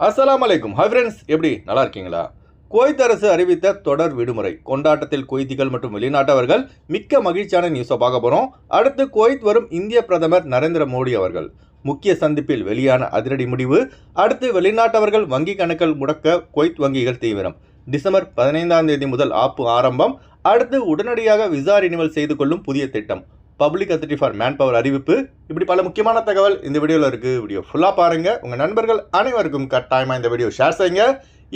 அஸ்லாம் அலைக்கும் hi friends எப்படி? நல்லா இருக்கீங்களா? குவைத் அரசு அறிவித்த தொடர் விடுமுறை. கொண்டாட்டத்தில் குவைத்திகள் மற்றும் வெளிநாட்டவர்கள் மிக்க மகிழ்ச்சியான நியூஸை பார்க்க போகிறோம் அடுத்து குவைத் வரும் இந்திய பிரதமர் நரேந்திர மோடி அவர்கள். முக்கிய சந்திப்பில் வெளியான அதிரடி முடிவு. அடுத்து வெளிநாட்டவர்கள் வங்கி கணக்குகள் முடக்க குவைத் வங்கிகள் தீவிரம். டிசம்பர் பதினைந்தாம் தேதி முதல் ஆப்பு ஆரம்பம். அடுத்து உடனடியாக விசா ரினிவல் செய்து கொள்ளும் புதிய திட்டம். Public authority for man power அறிவிப்பு. இப்படி பல முக்கியமான தகவல் இந்த வீடியோவில் இருக்குது வீடியோ ஃபுல்லாக பாருங்கள் உங்கள் நண்பர்கள் அனைவருக்கும் கட்டாயமாக இந்த வீடியோ ஷேர் செய்யுங்க.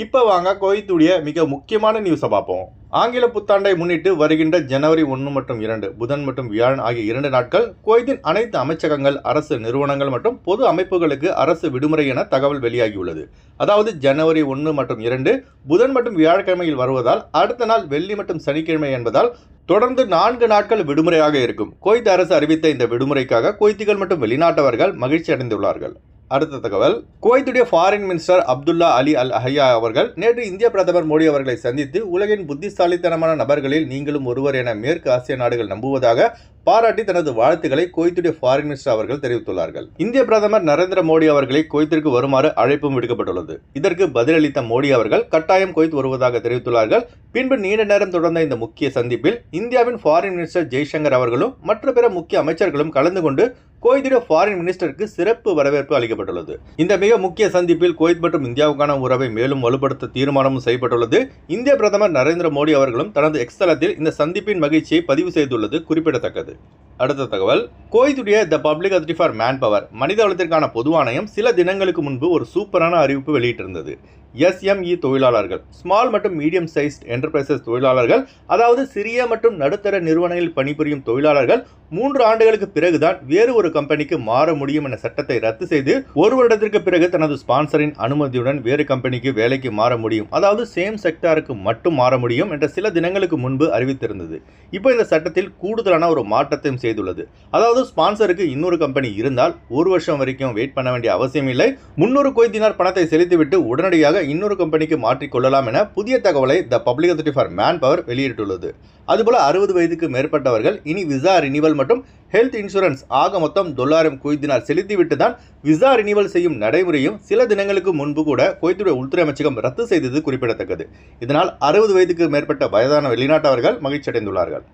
இப்போ வாங்க கோயத்துடைய மிக முக்கியமான நியூஸை பார்ப்போம். ஆங்கில புத்தாண்டை முன்னிட்டு வருகின்ற ஜனவரி ஒன்று மற்றும் இரண்டு புதன் மற்றும் வியாழன் ஆகிய இரண்டு நாட்கள் கோயத்தின் அனைத்து அமைச்சகங்கள் அரசு நிறுவனங்கள் மற்றும் பொது அமைப்புகளுக்கு அரசு விடுமுறை என தகவல் வெளியாகியுள்ளது. அதாவது ஜனவரி ஒன்று மற்றும் இரண்டு புதன் மற்றும் வியாழக்கிழமையில் வருவதால் அடுத்த நாள் வெள்ளி மற்றும் சனிக்கிழமை என்பதால் தொடர்ந்து நான்கு நாட்கள் விடுமுறையாக இருக்கும். குவைத் அரசு அறிவித்த இந்த விடுமுறைக்காக குவைத்திகள் மற்றும் வெளிநாட்டவர்கள் மகிழ்ச்சி அடைந்துள்ளார்கள் அடுத்த தகவல். குவைத்துடைய foreign minister Abdullah Ali Al Yahya அவர்கள் நேற்று இந்திய பிரதமர் மோடி அவர்களை சந்தித்து உலகின் புத்திசாலித்தனமான நபர்களில் நீங்களும் ஒருவர் என மேற்கு ஆசிய நாடுகள் நம்புவதாக பாராட்டி தனது வாழ்த்துக்களை குவைத்துடைய ஃபாரின் மினிஸ்டர் அவர்கள் தெரிவித்துள்ளார்கள். இந்திய பிரதமர் நரேந்திர மோடி அவர்களை குவைத்திற்கு வருமாறு அழைப்பும் விடுக்கப்பட்டுள்ளது. இதற்கு பதிலளித்த மோடி அவர்கள் கட்டாயம் குவைத் வருவதாக தெரிவித்துள்ளார்கள். பின்பு நீண்ட நேரம் தொடர்ந்த இந்த முக்கிய சந்திப்பில் இந்தியாவின் ஃபாரின் மினிஸ்டர் ஜெய்சங்கர் அவர்களும் மற்ற பிற முக்கிய அமைச்சர்களும் கலந்து கொண்டு கோய்திட ஃபாரின் மினிஸ்டருக்கு சிறப்பு வரவேற்பு அளிக்கப்பட்டுள்ளது. இந்த மிக முக்கிய சந்திப்பில் கோயத் மற்றும் இந்தியாவுக்கான உறவை மேலும் வலுப்படுத்த தீர்மானமும் செய்யப்பட்டுள்ளது. இந்திய பிரதமர் நரேந்திர மோடி அவர்களும் தனது எக்ஸ்தலத்தில் இந்த சந்திப்பின் மகிழ்ச்சியை பதிவு செய்துள்ளது குறிப்பிடத்தக்கது. அடுத்த தகவல் கோய்துடைய the public authority for manpower மனித வளத்திற்கான பொது ஆணையம் சில தினங்களுக்கு முன்பு ஒரு சூப்பரான அறிவிப்பு வெளியிட்டிருந்தது. எஸ்எம்இ தொழிலாளர்கள் ஸ்மால் மற்றும் மீடியம் சைஸ்ட் என்டர்பிரைசஸ் தொழிலாளர்கள் அதாவது சிறிய மற்றும் நடுத்தர நிறுவனங்களில் பணிபுரியும் தொழிலாளர்கள் மூன்று ஆண்டுகளுக்கு பிறகுதான் வேறு ஒரு கம்பெனிக்கு மாற முடியும் என சட்டத்தை ரத்து செய்து ஒரு வருடத்திற்கு பிறகு தனது ஸ்பான்சரின் அனுமதியுடன் வேறு கம்பெனிக்கு வேலைக்கு மாற முடியும். அதாவது சேம் செக்டாருக்கு மட்டும் மாற முடியும் என்ற சில தினங்களுக்கு முன்பு அறிவித்திருந்தது. இப்போ இந்த சட்டத்தில் கூடுதலான ஒரு மாற்றத்தையும் செய்துள்ளது. அதாவது ஸ்பான்சருக்கு இன்னொரு கம்பெனி இருந்தால் ஒரு வருஷம் வரைக்கும் வெயிட் பண்ண வேண்டிய அவசியம் இல்லை முன்னூறு கொய்தினார் பணத்தை செலுத்திவிட்டு உடனடியாக இன்னொரு கம்பெனிக்கு மாற்றிக்கொள்ளலாம் என புதிய தகவலை the public authority for manpower வெளியிட்டுள்ளது. அதுபோல அறுபது வயதுக்கு மேற்பட்டவர்கள் இனி விசா ரினிவல் மற்றும் ஹெல்த் இன்சூரன்ஸ் ஆக மொத்தம் தொள்ளாயிரம் குவைத்தினார் செலுத்திவிட்டு தான் விசா ரினிவல் செய்யும் நடைமுறையும் சில தினங்களுக்கு முன்பு கூட குவைத்துடைய உள்துறை அமைச்சகம் ரத்து செய்தது குறிப்பிடத்தக்கது. இதனால் அறுபது வயதுக்கு மேற்பட்ட வயதான வெளிநாட்டவர்கள் மகிழ்ச்சி அடைந்துள்ளார்கள்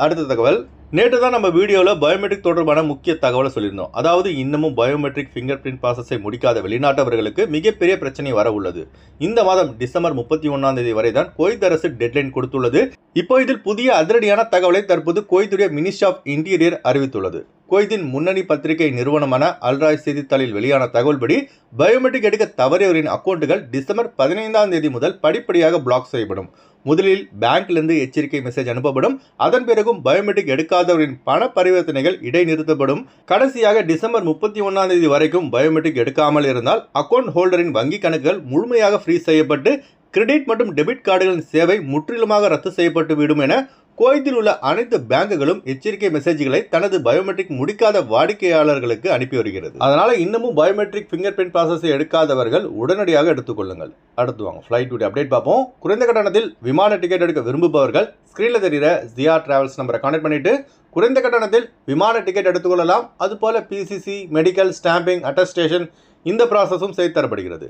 அடுத்த தகவல். நேற்று தான் நம்ம வீடியோவில் பயோமெட்ரிக் தொடர்பான முக்கிய தகவலை சொல்லியிருந்தோம். அதாவது இன்னமும் பயோமெட்ரிக் ஃபிங்கர் பிரிண்ட் ப்ராசஸை முடிக்காத வெளிநாட்டவர்களுக்கு மிகப்பெரிய பிரச்சனை வர உள்ளது. இந்த மாதம் டிசம்பர் முப்பத்தி ஒன்றாம் தேதி வரை தான் குவைத் அரசு டெட்லைன் கொடுத்துள்ளது. இப்போ இதில் புதிய அதிரடியான தகவலை தற்போது குவைத்துடைய மினிஸ்ட்ரி ஆஃப் இன்டீரியர் அறிவித்துள்ளது. குவைத்தின் முன்னணி பத்திரிகை நிறுவனமான அல்ராய் செய்தித்தாளில் வெளியான தகவல்படி பயோமெட்ரிக் எடுக்க தவறியவரின் அக்கௌண்ட்டுகள் டிசம்பர் பதினைந்தாம் தேதி முதல் படிப்படியாக பிளாக் செய்யப்படும். முதலில் பேங்க்லேருந்து எச்சரிக்கை மெசேஜ் அனுப்பப்படும். அதன் பிறகும் பயோமெட்ரிக் எடுக்காதவரின் பண பரிவர்த்தனைகள் இடைநிறுத்தப்படும். கடைசியாக டிசம்பர் முப்பத்தி ஒன்றாம் தேதி வரைக்கும் பயோமெட்ரிக் எடுக்காமல் இருந்தால் அக்கௌண்ட் ஹோல்டரின் வங்கி கணக்குகள் முழுமையாக ஃப்ரீஸ் செய்யப்பட்டு கிரெடிட் மற்றும் டெபிட் கார்டுகளின் சேவை முற்றிலுமாக ரத்து செய்யப்பட்டுவிடும் என குவைத்தில் உள்ள அனைத்து பேங்குகளும் எச்சரிக்கை மெசேஜ்களை தனது பயோமெட்ரிக் முடிக்காத வாடிக்கையாளர்களுக்கு அனுப்பி வருகிறது. அதனால இன்னமும் பயோமெட்ரிக் ஃபிங்கர் பிரிண்ட் ப்ராசஸை எடுக்காதவர்கள் உடனடியாக எடுத்துக்கொள்ளுங்கள் அடுத்து வாங்க ஃப்ளைட்டுடைய அப்டேட் பார்ப்போம். குறைந்த கட்டணத்தில் விமான டிக்கெட் எடுக்க விரும்புபவர்கள் ஸ்க்ரீனில் தெரிகிற ஜியா டிராவல்ஸ் நம்பரை கான்டெக்ட் பண்ணிட்டு குறைந்த கட்டணத்தில் விமான டிக்கெட் எடுத்துக்கொள்ளலாம் அதுபோல பிசிசி மெடிக்கல் ஸ்டாம்பிங் அட்டஸ்டேஷன் இந்த ப்ராசஸும் செய்து தரப்படுகிறது.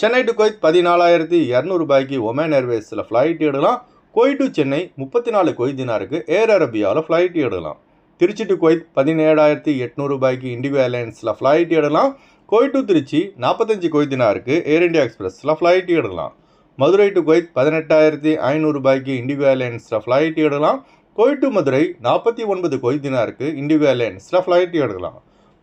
சென்னை டு கொய்த் பதினாலாயிரத்தி இரநூறுபாய்க்கு ஒமேன் ஏர்வேஸில் ஃப்ளைட் எடுக்கலாம். கோய் டு சென்னை முப்பத்தி நாலு கொய் தினாருக்கு ஏர் அரபியாவில் ஃப்ளைட் எடுக்கலாம். திருச்சி டு கொய்த் பதினேழாயிரத்தி எட்நூறுபாய்க்கு இண்டிகோ ஏர்லைன்ஸில் ஃப்ளைட் எடுக்கலாம். கோய் டு திருச்சி நாற்பத்தஞ்சு கொய் தினாருக்கு ஏர் இந்தியா எக்ஸ்பிரஸில் ஃப்ளைட் எடுக்கலாம். மதுரை டு கொய்த் பதினெட்டாயிரத்தி ஐநூறுபாய்க்கு இண்டிகோ ஏர்லைன்ஸில் ஃப்ளைட் எடுக்கலாம். கோய் டு மதுரை நாற்பத்தி ஒன்பது கொய் தினாருக்கு இண்டிகோ ஏர்லைன்ஸில் ஃப்ளைட் எடுக்கலாம்.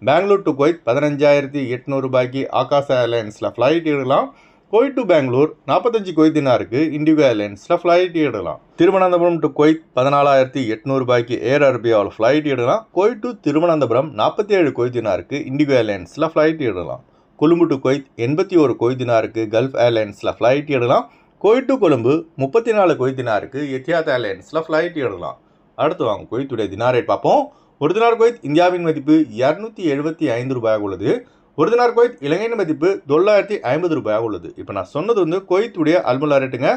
பெங்களூர் டு குவைத் பதினஞ்சாயிரத்தி எட்நூறுபாய்க்கு ஆகாஷ் ஏர்லைன்ஸில் ஃப்ளைட் எடுக்கலாம். கோயிட் டு பெங்களூர் நாற்பத்தஞ்சு கொய்தினாருக்கு இண்டிகோ ஏர்லைன்ஸில் ஃப்ளைட் எடுக்கலாம். திருவனந்தபுரம் டு கொய்த் பதினாலாயிரத்தி எட்நூறுபாய்க்கு ஏர் அரபியாவில் ஃப்ளைட் எடுக்கலாம். கோயிட் டு திருவனந்தபுரம் நாற்பத்தி ஏழு கொய்தினாருக்கு இண்டிகோ ஏர்லைன்ஸில் ஃப்ளைட் எடுக்கலாம். கொழும்பு டு கொய்த் எண்பத்தி ஒரு கொய்தினாருக்கு கல்ஃப் ஏர்லைன்ஸில் ஃப்ளைட் எடுக்கலாம். கோயிட் டு கொழும்பு முப்பத்தி நாலு கொய்தினாருக்கு எத்தியாத் ஏர்லைன்ஸில் ஃப்ளைட் எடுக்கலாம். அடுத்து வாங்க கொய்த்துடைய தினார் பார்ப்போம். ஒரு தினார் குவைத் இந்தியாவின் மதிப்பு இரநூத்தி எழுபத்தி ஐந்து ரூபாயாக உள்ளது. ஒரு தினார் குவைத் இலங்கையின் மதிப்பு தொள்ளாயிரத்தி ஐம்பது ரூபாயாக உள்ளது. இப்போ நான் சொன்னது வந்து குவைத்துடைய அல்முலா ரேட்டுங்க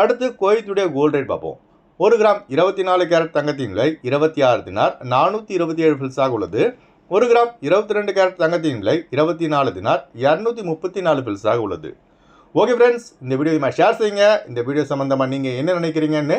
அடுத்து குவைத்துடைய கோல்ட் ரேட் பார்ப்போம். ஒரு கிராம் இருபத்தி நாலு கேரட் தங்கத்தின் விலை இருபத்தி ஆறு தினார் நானூற்றி இருபத்தி ஏழு ஃபில்ஸாக உள்ளது. ஒரு கிராம் இருபத்தி ரெண்டு கேரட் தங்கத்தின் விலை இருபத்தி நாலு தினார் இரநூத்தி முப்பத்தி நாலு ஃபில்ஸாக உள்ளது. ஓகே ஃப்ரெண்ட்ஸ் இந்த வீடியோ ஷேர் செய்யுங்க. இந்த வீடியோ சம்மந்தமாக நீங்கள் என்ன நினைக்கிறீங்கன்னு